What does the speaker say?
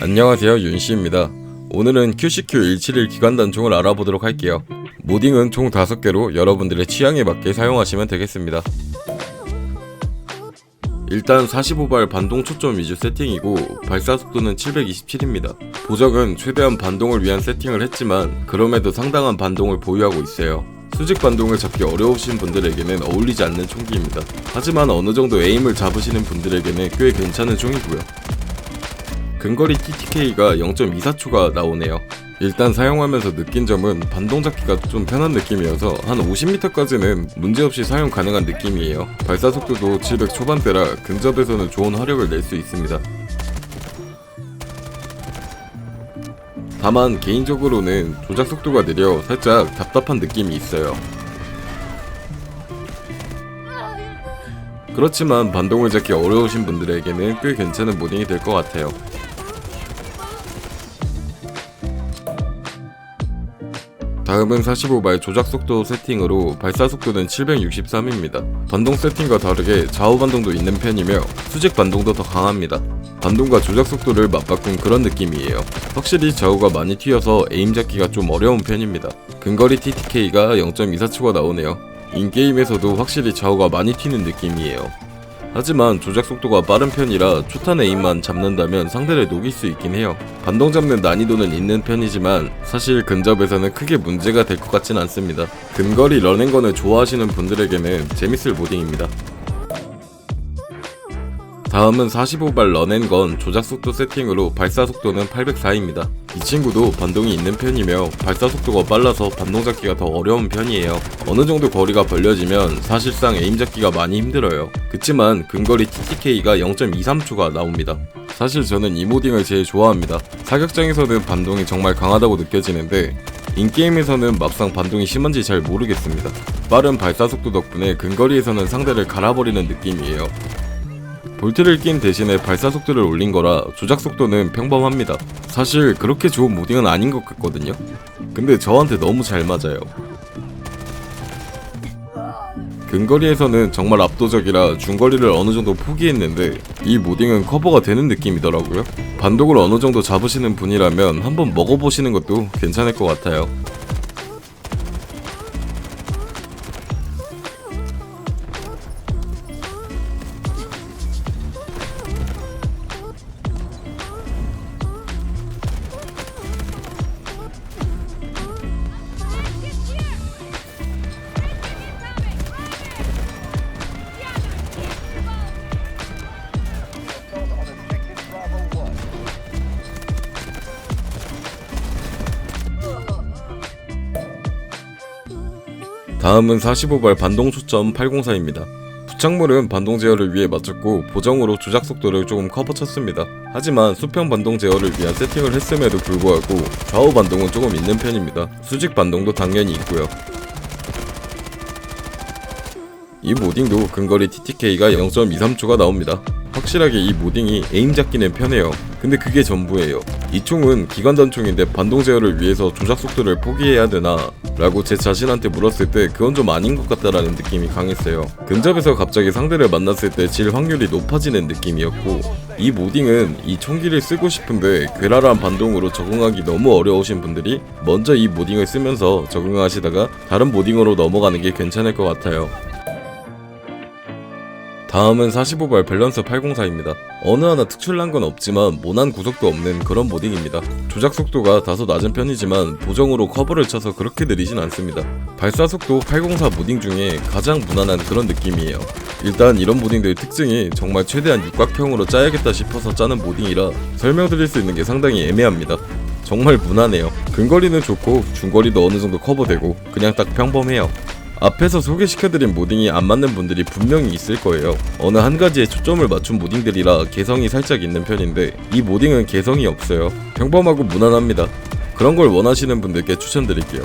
안녕하세요 윤씨입니다. 오늘은 QCQ171 기관단총을 알아보도록 할게요. 모딩은 총 5개로 여러분들의 취향에 맞게 사용하시면 되겠습니다. 일단 45발 반동 초점 위주 세팅이고 발사 속도는 727입니다. 보적은 최대한 반동을 위한 세팅을 했지만 그럼에도 상당한 반동을 보유하고 있어요. 수직 반동을 잡기 어려우신 분들에게는 어울리지 않는 총기입니다. 하지만 어느 정도 에임을 잡으시는 분들에게는 꽤 괜찮은 총이고요. 근거리 TTK가 0.24초가 나오네요. 일단 사용하면서 느낀 점은 반동 잡기가 좀 편한 느낌이어서 한 50m까지는 문제없이 사용 가능한 느낌이에요. 발사 속도도 700 초반대라 근접에서는 좋은 화력을 낼 수 있습니다. 다만 개인적으로는 조작 속도가 느려 살짝 답답한 느낌이 있어요. 그렇지만 반동을 잡기 어려우신 분들에게는 꽤 괜찮은 모딩이 될 것 같아요. 다음은 45발 조작 속도 세팅으로 발사 속도는 763입니다. 반동 세팅과 다르게 좌우 반동도 있는 편이며 수직 반동도 더 강합니다. 반동과 조작 속도를 맞바꾼 그런 느낌이에요. 확실히 좌우가 많이 튀어서 에임 잡기가 좀 어려운 편입니다. 근거리 TTK가 0.24초가 나오네요. 인게임에서도 확실히 좌우가 많이 튀는 느낌이에요. 하지만 조작 속도가 빠른 편이라 초탄 에임만 잡는다면 상대를 녹일 수 있긴 해요. 반동 잡는 난이도는 있는 편이지만 사실 근접에서는 크게 문제가 될 것 같진 않습니다. 근거리 런앤건을 좋아하시는 분들에게는 재밌을 모딩입니다. 다음은 45발 런앤건 조작 속도 세팅으로 발사 속도는 804입니다. 이 친구도 반동이 있는 편이며 발사 속도가 빨라서 반동 잡기가 더 어려운 편이에요. 어느 정도 거리가 벌려지면 사실상 에임 잡기가 많이 힘들어요. 그치만 근거리 TTK가 0.23초가 나옵니다. 사실 저는 이 모딩을 제일 좋아합니다. 사격장에서는 반동이 정말 강하다고 느껴지는데 인게임에서는 막상 반동이 심한지 잘 모르겠습니다. 빠른 발사 속도 덕분에 근거리에서는 상대를 갈아버리는 느낌이에요. 볼트를 낀 대신에 발사 속도를 올린 거라 조작 속도는 평범합니다. 사실 그렇게 좋은 모딩은 아닌 것 같거든요. 근데 저한테 너무 잘 맞아요. 근거리에서는 정말 압도적이라 중거리를 어느 정도 포기했는데 이 모딩은 커버가 되는 느낌이더라고요. 반독을 어느 정도 잡으시는 분이라면 한번 먹어보시는 것도 괜찮을 것 같아요. 다음은 45발 반동 초점 804입니다. 부착물은 반동 제어를 위해 맞췄고 보정으로 조작 속도를 조금 커버 쳤습니다. 하지만 수평 반동 제어를 위한 세팅을 했음에도 불구하고 좌우 반동은 조금 있는 편입니다. 수직 반동도 당연히 있고요. 이 모딩도 근거리 TTK가 0.23초가 나옵니다. 확실하게 이 모딩이 에임 잡기는 편해요. 근데 그게 전부예요. 이 총은 기관단 총인데 반동 제어를 위해서 조작 속도를 포기해야 되나? 라고 제 자신한테 물었을 때 그건 좀 아닌 것 같다라는 느낌이 강했어요. 근접에서 갑자기 상대를 만났을 때 질 확률이 높아지는 느낌이었고 이 모딩은 이 총기를 쓰고 싶은데 괴랄한 반동으로 적응하기 너무 어려우신 분들이 먼저 이 모딩을 쓰면서 적응하시다가 다른 모딩으로 넘어가는 게 괜찮을 것 같아요. 다음은 45발 밸런서 804입니다. 어느 하나 특출난 건 없지만 모난 구석도 없는 그런 모딩입니다. 조작 속도가 다소 낮은 편이지만 보정으로 커버를 쳐서 그렇게 느리진 않습니다. 발사 속도 804 모딩 중에 가장 무난한 그런 느낌이에요. 일단 이런 모딩들 특징이 정말 최대한 육각형으로 짜야겠다 싶어서 짜는 모딩이라 설명드릴 수 있는 게 상당히 애매합니다. 정말 무난해요. 근거리는 좋고 중거리도 어느 정도 커버되고 그냥 딱 평범해요. 앞에서 소개시켜드린 모딩이 안 맞는 분들이 분명히 있을 거예요. 어느 한 가지에 초점을 맞춘 모딩들이라 개성이 살짝 있는 편인데 이 모딩은 개성이 없어요. 평범하고 무난합니다. 그런 걸 원하시는 분들께 추천드릴게요.